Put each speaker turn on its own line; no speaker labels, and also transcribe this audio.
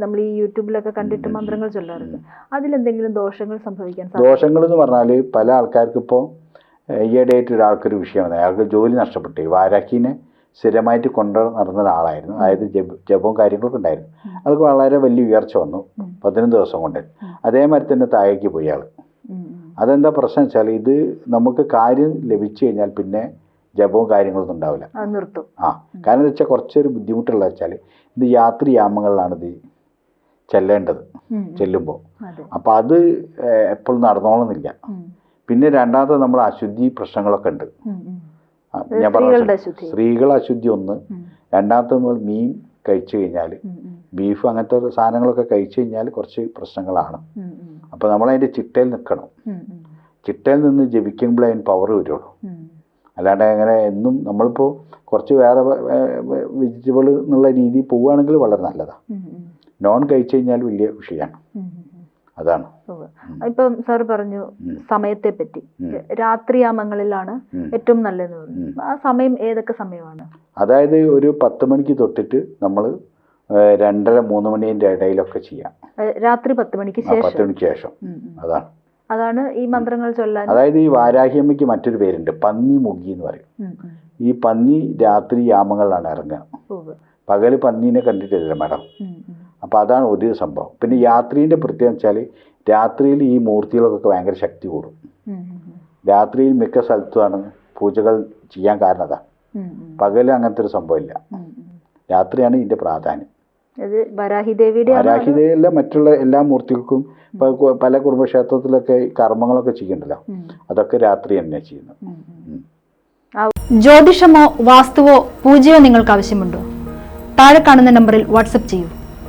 നമ്മൾ ഈ യൂട്യൂബിലൊക്കെ കണ്ടിട്ട് മന്ത്രങ്ങൾ ചൊല്ലാറുണ്ട്. അതിലെന്തെങ്കിലും ദോഷങ്ങൾ സംഭവിക്കാൻ
ദോഷങ്ങൾ എന്ന് പറഞ്ഞാൽ പല ആൾക്കാർക്ക് ഇപ്പോൾ ഈയിടെയായിട്ട് ഒരാൾക്കൊരു വിഷയമാണ്. അയാൾക്ക് ജോലി നഷ്ടപ്പെട്ടു. വാരാക്കിനെ സ്ഥിരമായിട്ട് കൊണ്ടു നടന്ന ഒരാളായിരുന്നു. അതായത് ജപ ജപവും കാര്യങ്ങളൊക്കെ ഉണ്ടായിരുന്നു. അയാൾക്ക് വളരെ വലിയ ഉയർച്ച വന്നു. പതിനൊന്ന് ദിവസം കൊണ്ട്. അതേമാതിരി തന്നെ താഴേക്ക് പോയി ആൾ. അതെന്താ പ്രശ്നം വെച്ചാൽ ഇത് നമുക്ക് കാര്യം ലഭിച്ചു കഴിഞ്ഞാൽ പിന്നെ ജപവും കാര്യങ്ങളൊന്നും ഉണ്ടാവില്ല.
നിർത്തും.
ആ. കാരണം എന്താ വെച്ചാൽ കുറച്ചൊരു ബുദ്ധിമുട്ടുള്ള വെച്ചാൽ ഇത് യാത്രയാമങ്ങളിലാണ് ഇത് ചെല്ലേണ്ടത്. ചെല്ലുമ്പോൾ അപ്പോൾ അത്. എപ്പോഴും നടന്നോളുന്നില്ല. പിന്നെ രണ്ടാമത് നമ്മൾ അശുദ്ധി പ്രശ്നങ്ങളൊക്കെ ഉണ്ട്. ഞാൻ പറഞ്ഞ. സ്ത്രീകൾ അശുദ്ധി. ഒന്ന്. രണ്ടാമത്തെ നമ്മൾ മീൻ കഴിച്ചു കഴിഞ്ഞാൽ ബീഫ് അങ്ങനത്തെ സാധനങ്ങളൊക്കെ കഴിച്ചു കഴിഞ്ഞാൽ കുറച്ച് പ്രശ്നങ്ങളാണ്. അപ്പോൾ നമ്മളതിന്റെ ചിട്ടയിൽ നിൽക്കണം. ചിട്ടയിൽ നിന്ന് ജപിക്കുമ്പോഴേ അതിന് പവർ വരുള്ളൂ. അല്ലാണ്ട് അങ്ങനെ എന്നും നമ്മളിപ്പോൾ കുറച്ച് വേറെ വെജിറ്റബിൾ എന്നുള്ള രീതിയിൽ പോവുകയാണെങ്കിൽ വളരെ നല്ലതാണ് നോൺ കഴിച്ചു കഴിഞ്ഞാൽ വലിയ വിഷയമാണ്. അതാണ്.
ഇപ്പം സാർ പറഞ്ഞു. സമയത്തെ പറ്റി. രാത്രിയാമങ്ങളിലാണ് ഏറ്റവും
നല്ലത്
ആ സമയം ഏതൊക്കെ സമയമാണ്?
അതായത് ഒരു പത്ത് മണിക്ക് തൊട്ടിട്ട് നമ്മൾ രണ്ടര മൂന്ന് മണിന്റെ ഇടയിലൊക്കെ ചെയ്യാം.
രാത്രി പത്ത് മണിക്ക്
ശേഷം? പത്ത് മണിക്ക് ശേഷം. അതാണ്.
അതാണ് ഈ മന്ത്രങ്ങൾ ചൊല്ലാൻ
അതായത് ഈ വാരാഹിയമ്മയ്ക്ക് മറ്റൊരു പേരുണ്ട്. പന്നി മുഗി എന്ന് പറയും. ഈ പന്നി രാത്രി യാമങ്ങളിലാണ് ഇറങ്ങുക. പകൽ പന്നീനെ കണ്ടിട്ടില്ല മാഡം. അപ്പോൾ അതാണ് ഒരു സംഭവം. പിന്നെ യാത്രീന്റെ പ്രത്യേകത വെച്ചാൽ രാത്രിയിൽ ഈ മൂർത്തികൾക്കൊക്കെ ഭയങ്കര ശക്തി കൂടും. രാത്രിയിൽ മിക്ക സ്ഥലത്തുമാണ് പൂജകൾ ചെയ്യാൻ കാരണം അതാണ്. പകൽ അങ്ങനത്തെ ഒരു സംഭവമില്ല. രാത്രിയാണ് ഇതിന്റെ പ്രാധാന്യം. വരാഹിദേവിയിലെ മറ്റുള്ള എല്ലാ മൂർത്തികൾക്കും പല കുടുംബക്ഷേത്രത്തിലൊക്കെ കർമ്മങ്ങളൊക്കെ ചെയ്യണ്ടല്ലോ അതൊക്കെ രാത്രി തന്നെ ചെയ്യുന്നു
ജ്യോതിഷമോ വാസ്തുവോ പൂജയോ നിങ്ങൾക്ക് ആവശ്യമുണ്ടോ? താഴെ കാണുന്ന നമ്പറിൽ വാട്സപ്പ് ചെയ്യൂ.